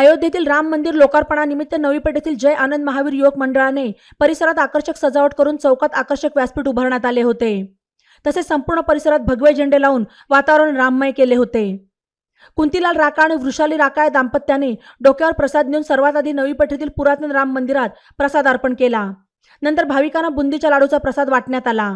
अयोध्येतील राम मंदिर लोकार्पणानिमित्त नवी पेठेतील जय आनंद महावीर युवक मंडळाने परिसरात आकर्षक सजावट करून चौकात आकर्षक व्यासपीठ उभारण्यात आले होते. तसेच संपूर्ण परिसरात भगवे झेंडे लावून वातावरण राममय केले होते. कुंतीलाल राका आणि वृषाली राका या दाम्पत्याने डोक्यावर प्रसाद नेऊन सर्वात आधी नवी पेठेतील पुरातन राम मंदिरात प्रसाद अर्पण केला. नंतर भाविकांना बुंदीच्या लाडूचा प्रसाद वाटण्यात आला.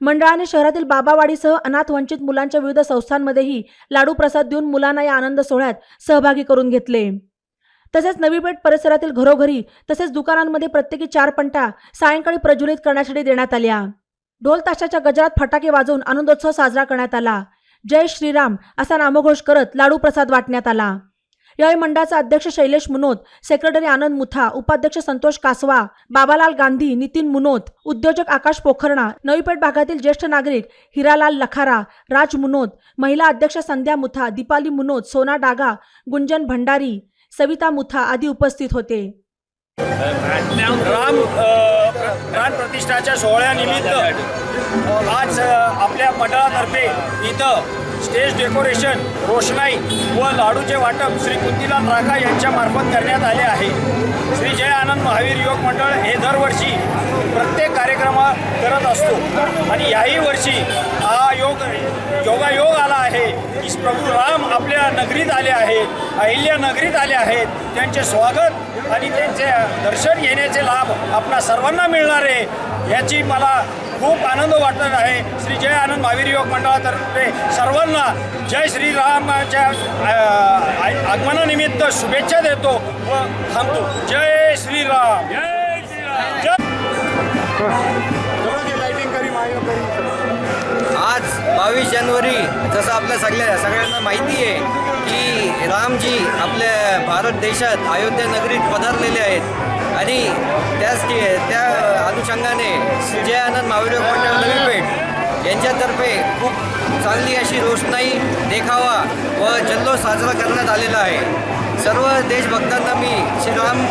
मंडळाने शहरातील बाबावाडीसह अनाथ वंचित मुलांच्या विविध संस्थांमध्येही लाडू प्रसाद देऊन मुलांना या आनंद सोहळ्यात सहभागी करून घेतले. तसेच नवी पेठ परिसरातील घरोघरी तसेच दुकानांमध्ये प्रत्येकी चार पंटा सायंकाळी प्रज्वलित करण्यासाठी देण्यात आल्या. ढोल ताशाच्या गजरात फटाके वाजवून आनंदोत्सव साजरा करण्यात आला. जय श्रीराम असा नामघोष करत लाडू प्रसाद वाटण्यात आला. यावेळी मंडळाचे अध्यक्ष शैलेश मुनोत सेक्रेटरी आनंद मुथा उपाध्यक्ष संतोष कासवा बाबालाल गांधी नितीन मुनोत उद्योजक आकाश पोखरणा नवीपेठ भागातील ज्येष्ठ नागरिक हिरालाल लखारा राज मुनोत महिला अध्यक्ष संध्या मुथा दीपाली मुनोत सोना डागा गुंजन भंडारी सविता मुथा आदी उपस्थित होते. राम प्राण प्रतिष्ठाच्या सोहळ्यानिमित्त आज आपल्या मंडळातर्फे इथं स्टेज डेकोरेशन रोषणाई व लाडूचे वाटप श्री कुंतीलाल राखा यांच्यामार्फत करण्यात आले आहे. श्री जय आनंद महावीर युवक मंडळ हे दरवर्षी प्रत्येक कार्यक्रम करत असतो. आणि याही वर्षी हा योग योगायोग आला आहे. की प्रभू राम आपल्या नगरीत आले आहेत अहिल्या नगरीत आले आहेत. त्यांचे स्वागत आणि त्यांचे दर्शन घेण्याचे लाभ आपणा सर्वांना मिळणार आहे. याची मला खूप आनंद वाटत आहे. श्री जय आनंद महावीर युवक मंडळातर्फे सर्वांना जय श्रीरामाच्या आगमनानिमित्त शुभेच्छा देतो व थांबतो. जय श्रीराम जय श्रीराम जय बावीस जानेवारी जसं आपल्या सगळ्या सगळ्यांना माहिती आहे की रामजी आपल्या भारत देशात अयोध्या नगरीत पधारलेले आहेत. आणि त्याच त्या अनुषंगाने श्री जय आनंद महावीर मंडळ नवीपेठ यांच्यातर्फे खूप चांगली अशी रोषणाई देखावा व जल्लोष साजरा करण्यात आलेला आहे. सर्व देशभक्तांना मी श्रीराम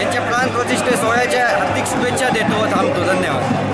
यांच्या प्राण प्रतिष्ठे सोहळ्याच्या हार्दिक शुभेच्छा देतो व थांबतो. धन्यवाद.